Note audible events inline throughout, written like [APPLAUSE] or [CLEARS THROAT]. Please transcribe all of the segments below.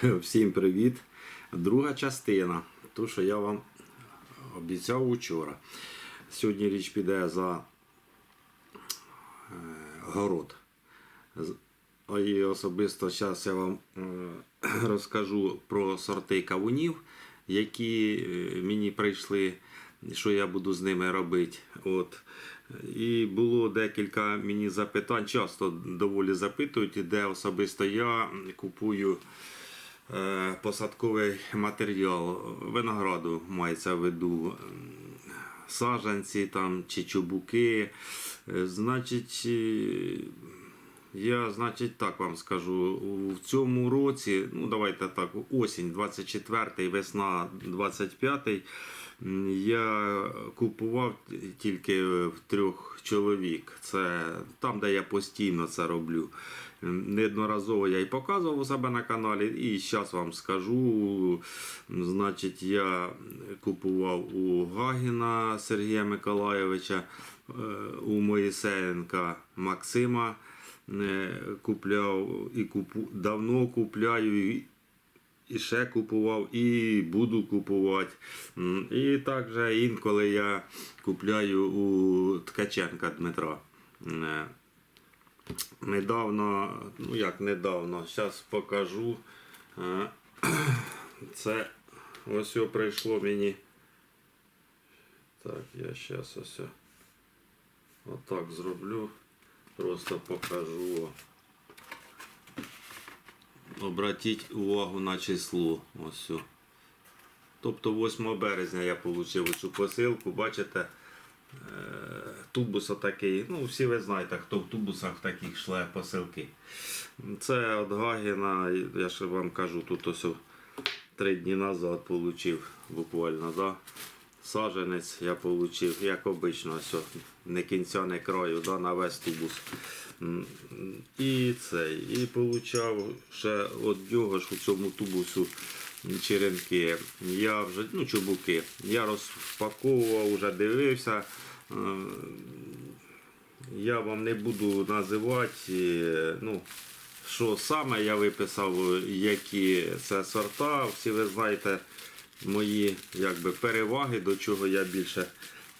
[LAUGHS] Всім привіт. Друга частина. Ту, що я вам обіцяв учора. Сьогодні річ піде за е, город. І особисто зараз я вам е, [CLEARS THROAT] розкажу про сорти кавунів, які е, мені прийшли, що я буду з ними робити. От. І було декілька мені запитань, часто доволі запитують, де особисто я купую посадковий матеріал винограду мається в виду м, саджанці там чи чубуки. Е, Значить, е, я, значить, так вам скажу, в цьому році, ну давайте так, осінь 24, весна 25, м, я купував тільки в трьох чоловік. Це там, де я постійно це роблю. Неодноразово я і показував у себе на каналі, і зараз вам скажу. Значить, я купував у Гагіна Сергія Миколайовича, е, у Моїсеєнка Максима е, купляв і купу, давно купляю. І, ще купував, і буду купувати. І також інколи я купляю у Ткаченка Дмитра. Недавно, ну як недавно, зараз покажу. Е, [CLEARS THROAT] Це ось о прийшло мені. Так, я зараз ось. Отак зроблю. Просто покажу. Обратіть увагу на число. Ось. Тобто 8 березня я отримав цю посилку. Бачите, тубус отакий. Ну, всі ви знаєте, хто в тубусах таких шле посилки. Це від Гагіна, я ще вам кажу, тут ось три дні назад отримав буквально. Да? Саженець я отримав, як обично, ось, не кінця, не краю, да, на весь тубус. І цей, і получав ще від нього ж у цьому тубусу черенки. Я вже, ну, чубуки. Я розпаковував, вже дивився. Е, Я вам не буду називати, е, ну, що саме я виписав, які це сорта. Всі ви знаєте мої якби, переваги, до чого я більше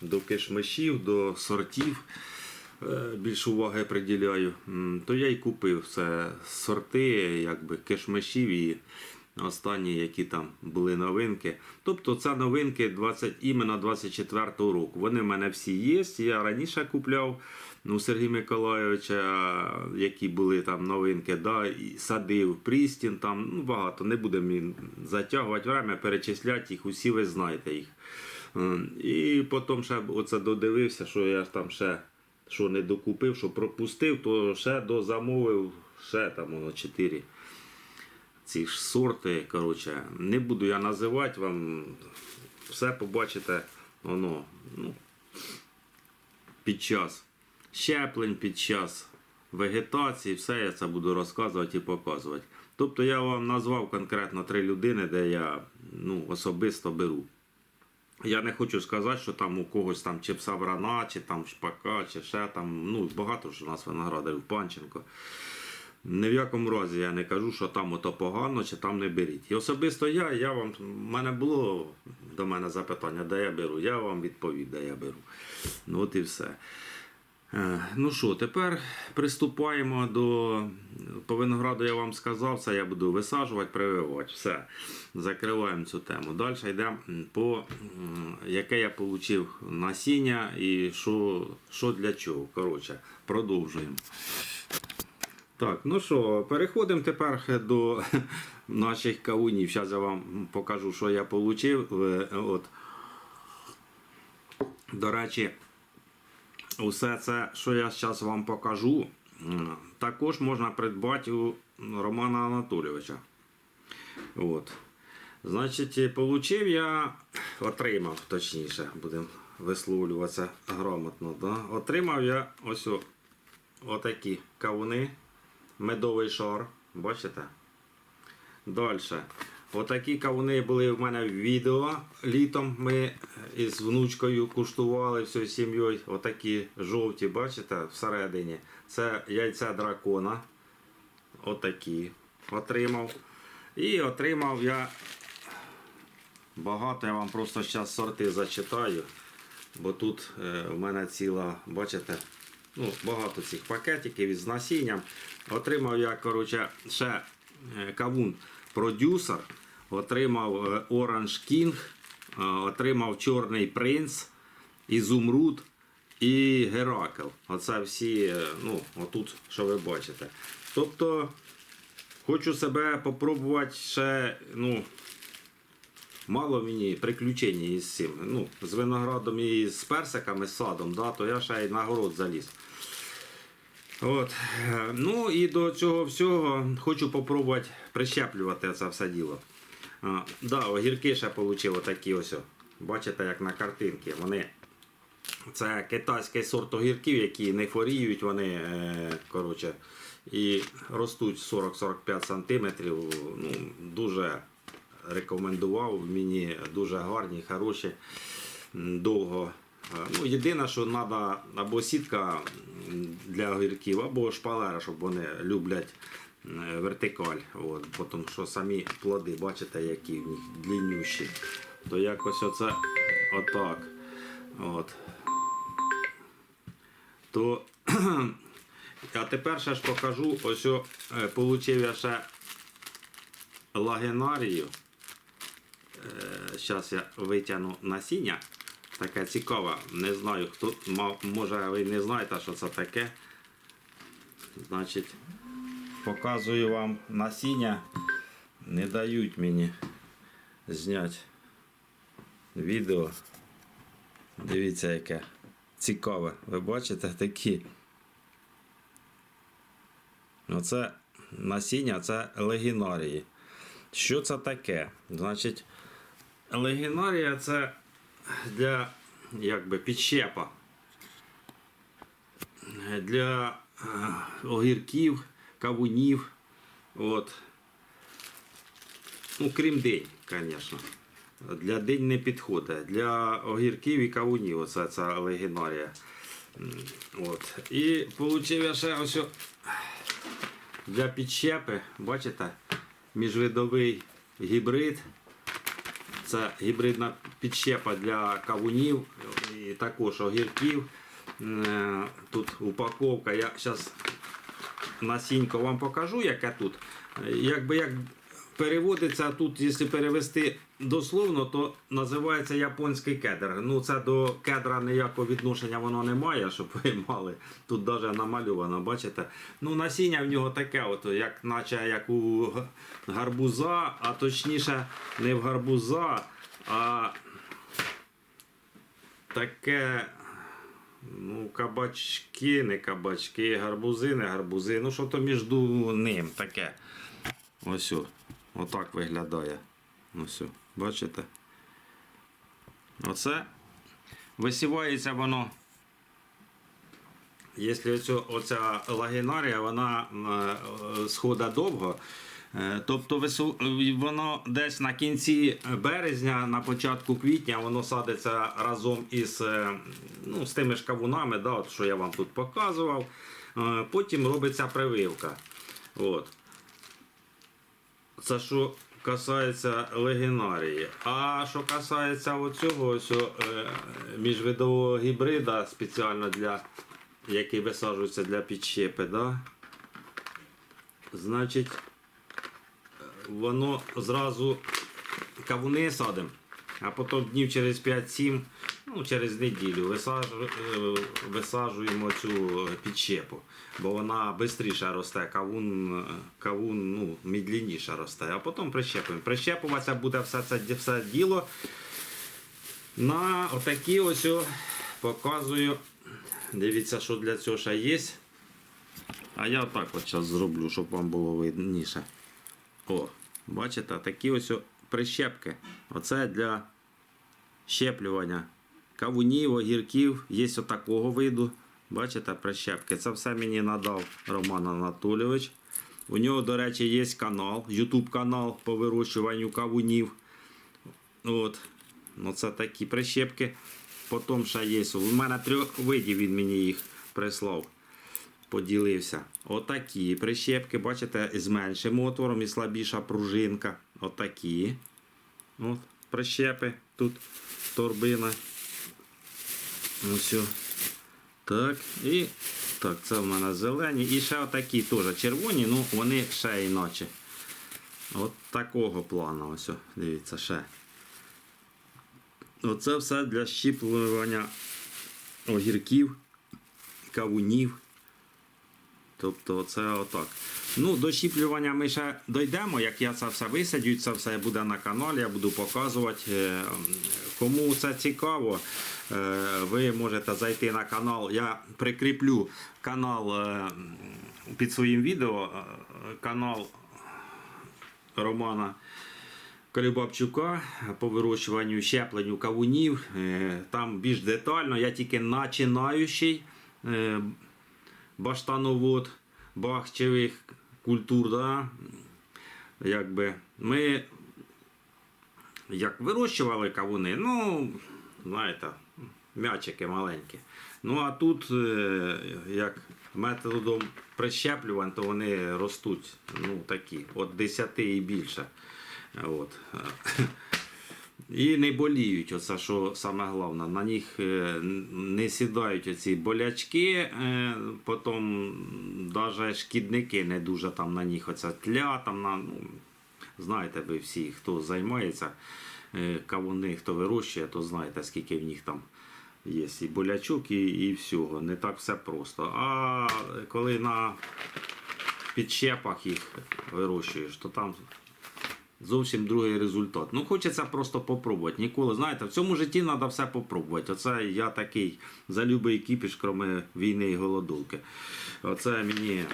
до кишмишів, до сортів е, більше уваги приділяю. То я й купив це сорти, якби кишмишів і останні, які там були новинки. Тобто це новинки 20, іменно 24-го року. Вони в мене всі є. Я раніше купляв ну, Сергія Миколайовича, які були там новинки, да, і садив Прістін, там ну, багато. Не будемо затягувати время, перечисляти їх, усі ви знаєте їх. І потім ще оце додивився, що я там ще що не докупив, що пропустив, то ще дозамовив ще там воно 4 ці ж сорти. Коротше, не буду я називати вам. Все побачите воно ну, під час щеплень, під час вегетації, все я це буду розказувати і показувати. Тобто я вам назвав конкретно три людини, де я ну, особисто беру. Я не хочу сказати, що там у когось там чи псаврана, чи там шпака, чи ще там. Ну, багато ж у нас виноградарів Панченко. Ні в якому разі я не кажу, що там ото погано, чи там не беріть. І особисто я, я вам, в мене було до мене запитання, де я беру. Я вам відповів, де я беру. Ну от і все. Е, Ну що, тепер приступаємо до по винограду я вам сказав, це я буду висаджувати, прививати. Все. Закриваємо цю тему. Далі йдемо по яке я отримав насіння і що, що для чого. Коротше, продовжуємо. Так, ну що, переходимо тепер до [LAUGHS] наших кавунів. Зараз я вам покажу, що я отримав. От. До речі, Усе це, що я зараз вам покажу, також можна придбати у Романа Анатолійовича. От. Значить, получив я, отримав, точніше, будемо висловлюватися грамотно. Да? Отримав я ось отакі кавуни, медовий шар, бачите? Далі. Отакі кавуни були в мене в відео. Літом ми із внучкою куштували всією сім'єю. Отакі жовті, бачите, всередині. Це яйця дракона. Отакі отримав. І отримав я багато, я вам просто зараз сорти зачитаю. Бо тут е, в мене ціла, бачите, ну, багато цих пакетиків із насінням. Отримав я, коротше, ще е, кавун продюсер, отримав е, Orange King, е, отримав Чорний принц, Ізумруд і Геракл. Оце всі, ну, отут, що ви бачите. Тобто, хочу себе попробувати ще, ну, мало мені приключень із цим. Ну, з виноградом і з персиками, з садом, да, то я ще й на город заліз. От. Ну і до цього всього хочу попробувати прищеплювати це все діло. А, да, огірки ще отримав такі ось. Бачите, як на картинці. Вони це китайський сорт огірків, які не хворіють, вони е, коротше, і ростуть 40-45 см. Ну, дуже рекомендував, мені дуже гарні, хороші, довго. Ну, єдине, що треба або сітка для огірків, або шпалера, щоб вони люблять вертикаль. От, тому що самі плоди, бачите, які в них длиннющі. То якось оце отак. От то [CLEARS THROAT] а тепер ще ж покажу, ось о, е, я ще лагенарію. Зараз я витягну насіння. Таке цікаве. Не знаю, хто може ви не знаєте, що це таке. Значить, показую вам насіння. Не дають мені зняти відео. Дивіться, яке цікаве. Ви бачите такі. Оце насіння, це легінарії. Що це таке? Значить, легінарія це для якби підщепа. Для е, огірків, кавунів. От. Ну, крім день, звісно. Для день не підходить. Для огірків і кавунів оце ця легінарія. От. І отримав я ще ось для підщепи, бачите, міжвидовий гібрид. Це гібридна підщепа для кавунів і також огірків. Е, Тут упаковка. Я зараз насінько вам покажу, яке тут. Якби як переводиться тут, якщо перевести дословно, то називається японський кедр. Ну це до кедра ніякого відношення воно не має, щоб ви [LAUGHS] мали. Тут навіть намальовано, бачите. Ну насіння в нього таке, от, як, наче як у гарбуза, а точніше не в гарбуза, а таке. Ну, кабачки, не кабачки, гарбузи, не гарбузи. Ну, що то між ним таке. Ось. Отак виглядає. О. Бачите? Оце висівається воно. Якщо оця лагінарія, вона е, сходить довго. е, Тобто воно десь на кінці березня, на початку квітня, воно садиться разом із е, ну, з тими ж кавунами, да, от, що я вам тут показував. Потім робиться прививка. От. Це що касається легенарії. А що касається оцього ось, е, міжвидового гібрида спеціально для який висаджується для підщепи, да? значить, воно зразу кавуни садимо, а потім днів через 5-7, ну, через неділю е, висаджуємо цю підщепу, бо вона швидше росте, кавун, е, кавун ну, медленніше росте, а потім прищепуємо. Прищепуватися буде все це все діло на отакі ось показую. Дивіться, що для цього ще є. А я отак от зараз зроблю, щоб вам було видніше. О, бачите, такі ось прищепки. Оце для щеплювання кавунів, огірків. Є отакого виду. Бачите, прищепки. Це все мені надав Роман Анатолійович. У нього, до речі, є канал, YouTube канал по вирощуванню кавунів. От. Ну, це такі прищепки. Потім ще є. У мене трьох видів він мені їх прислав. поділився. Отакі прищепки, бачите, з меншим отвором і слабіша пружинка. Отакі. От, прищепи. Тут торбина. Ось. о. Так, і так, це в мене зелені. І ще отакі теж червоні, ну вони ще іначе. От такого плану. Ось, дивіться, ще. Оце все для щіплювання огірків, кавунів. Тобто це отак. Ну, до щіплювання ми ще дійдемо. Як я це все висадю, це все буде на каналі, я буду показувати. Е, Кому це цікаво, ви можете зайти на канал. Я прикріплю канал е, під своїм відео, е, канал Романа. Колібабчука по вирощуванню щепленню кавунів. Е, Там більш детально. Я тільки починаючий е, баштановод бахчевих культур. Да? Якби ми як вирощували кавуни, ну, знаєте, м'ячики маленькі. Ну а тут, е, як методом прищеплювань, то вони ростуть ну, такі, от 10 і більше. От. І не боліють, оце що саме головне. На них е, не сідають оці болячки, е, потім навіть шкідники не дуже там на них оця тля, там на, ну, знаєте ви всі, хто займається кавуни, хто вирощує, то знаєте, скільки в них там є і болячок, і, і всього. Не так все просто. А коли на підщепах їх вирощуєш, то там зовсім другий результат. Ну, хочеться просто попробувати. Ніколи, знаєте, в цьому житті треба все попробувати. Оце я такий за любий кіпіш, крім війни і голодовки. Оце мені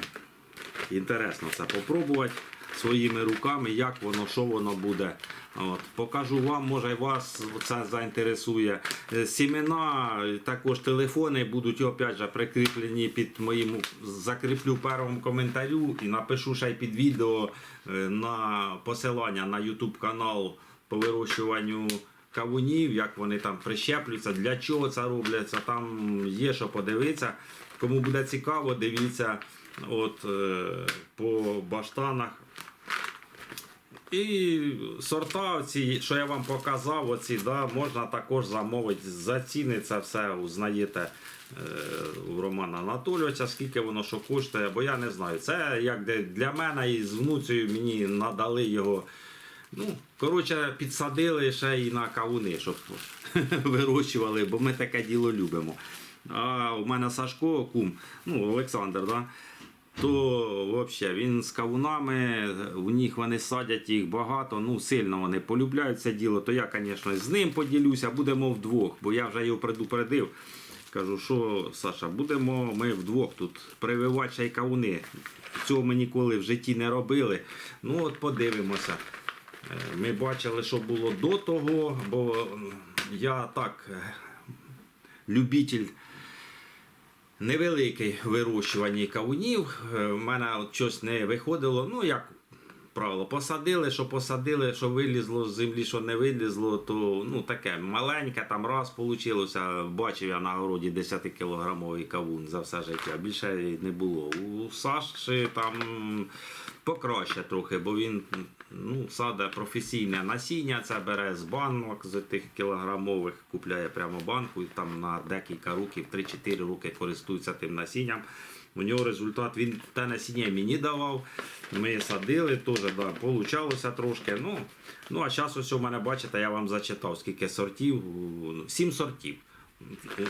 інтересно це попробувати своїми руками, як воно, що воно буде. От. Покажу вам, може вас це заінтересує. Е, Сімена, також телефони будуть опять же прикріплені під моїм, закріплю першому коментарю і напишу ще й під відео е, на посилання на YouTube канал по вирощуванню кавунів, як вони там прищеплюються, для чого це робляться. Там є що подивитися. Кому буде цікаво, дивіться от, е, по баштанах. І сорта, ці, що я вам показав, оці, да, можна також замовити за ціни. Це все узнаєте е, у Романа Анатолійовича, скільки воно що коштує, бо я не знаю. Це як для мене і з внуцею мені надали його. Ну, коротше, підсадили ще і на кавуни, щоб [LAUGHS] вирощували, бо ми таке діло любимо. А у мене Сашко, кум, ну, Олександр, да? То взагалі він з кавунами, у них вони садять їх багато, ну сильно вони полюбляють це діло, то я, звісно, з ним поділюся, будемо вдвох, бо я вже його предупредив. Кажу, що Саша, будемо ми вдвох тут прививати й кавуни. Цього ми ніколи в житті не робили. Ну от подивимося. Е, Ми бачили, що було до того, бо я так е, любитель невеликий вирощування кавунів. У В мене от щось не виходило. Ну, як правило, посадили, що посадили, що вилізло з землі, що не вилізло, то ну, таке маленьке, там раз вийшло. Бачив я на городі 10-кілограмовий кавун за все життя. Більше не було. У Саші там покраще трохи, бо він ну, саде професійне насіння, це бере з банок з тих кілограмових, купляє прямо банку і там на декілька років, 3-4 роки користується тим насінням. У нього результат він те насіння мені давав. Ми садили, теж да, получалося трошки. Ну, ну а зараз ось у мене бачите, я вам зачитав скільки сортів. Сім сортів.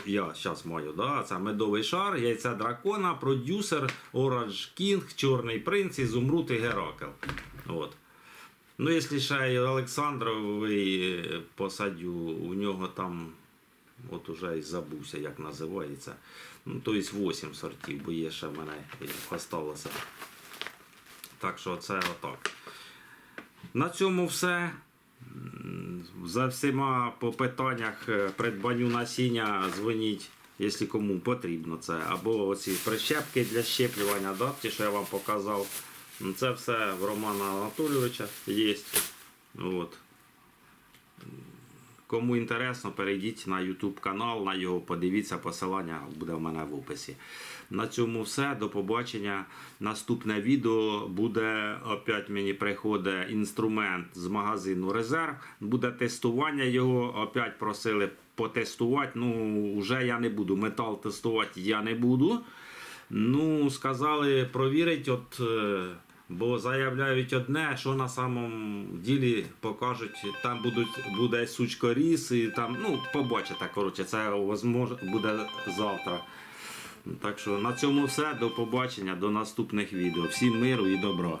Я зараз маю, да? це медовий шар, яйця дракона, продюсер, Оранж Кінг, Чорний принц, Ізумруд і Геракл. От. Ну, якщо ще й Олександровий е, посадю, у нього там, от уже і забувся, як називається. Ну, то є 8 сортів, бо є ще в мене їх осталося. Так що це отак. На цьому все. За всіма по питаннях е, придбанню насіння дзвоніть, якщо кому потрібно це. Або оці прищепки для щеплювання, да, ті, що я вам показав. Ну, Це все в Романа Анатолійовича є. От. Кому інтересно, перейдіть на YouTube канал, на його подивіться, посилання буде в мене в описі. На цьому все. До побачення. Наступне відео буде опять мені приходить інструмент з магазину Резерв. Буде тестування його. Опять просили потестувати. Ну, вже я не буду. Метал тестувати я не буду. Ну, сказали провірить, от, е, бо заявляють одне, що на самом ділі покажуть, там будуть, буде сучкоріз, і там, ну, побачите, коротше, це возможно, буде завтра. Так що на цьому все. До побачення, до наступних відео. Всім миру і добра.